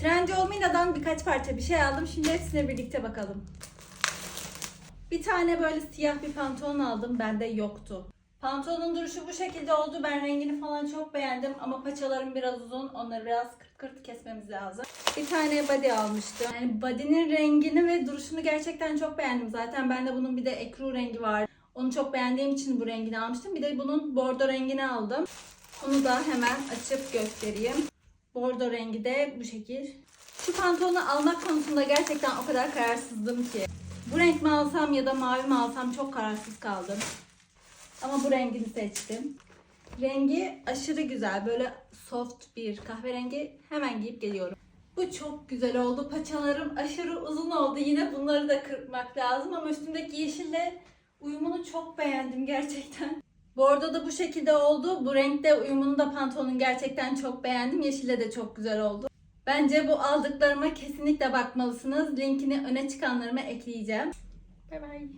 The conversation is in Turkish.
Trendyol Mina'dan birkaç parça bir şey aldım. Şimdi hepsine birlikte bakalım. Bir tane böyle siyah bir pantolon aldım. Bende yoktu. Pantolonun duruşu bu şekilde oldu. Ben rengini falan çok beğendim ama paçalarım biraz uzun. Onları biraz kırt kırt kesmemiz lazım. Bir tane body almıştım. Yani body'nin rengini ve duruşunu gerçekten çok beğendim. Zaten bende bunun bir de ekru rengi var. Onu çok beğendiğim için bu rengini almıştım. Bir de bunun bordo rengini aldım. Onu da hemen açıp göstereyim. Bordo rengi de bu şekil. Şu pantolonu almak konusunda gerçekten o kadar kararsızdım ki. Bu renk mi alsam ya da mavi mi alsam çok kararsız kaldım. Ama bu rengini seçtim. Rengi aşırı güzel. Böyle soft bir kahverengi. Hemen giyip geliyorum. Bu çok güzel oldu. Paçalarım aşırı uzun oldu. Yine bunları da kırpmak lazım ama üstündeki yeşille uyumunu çok beğendim gerçekten. Bordo da bu şekilde oldu. Bu renkte uyumunu da pantolonun gerçekten çok beğendim. Yeşille de çok güzel oldu. Bence bu aldıklarıma kesinlikle bakmalısınız. Linkini öne çıkanlarıma ekleyeceğim. Bye bye.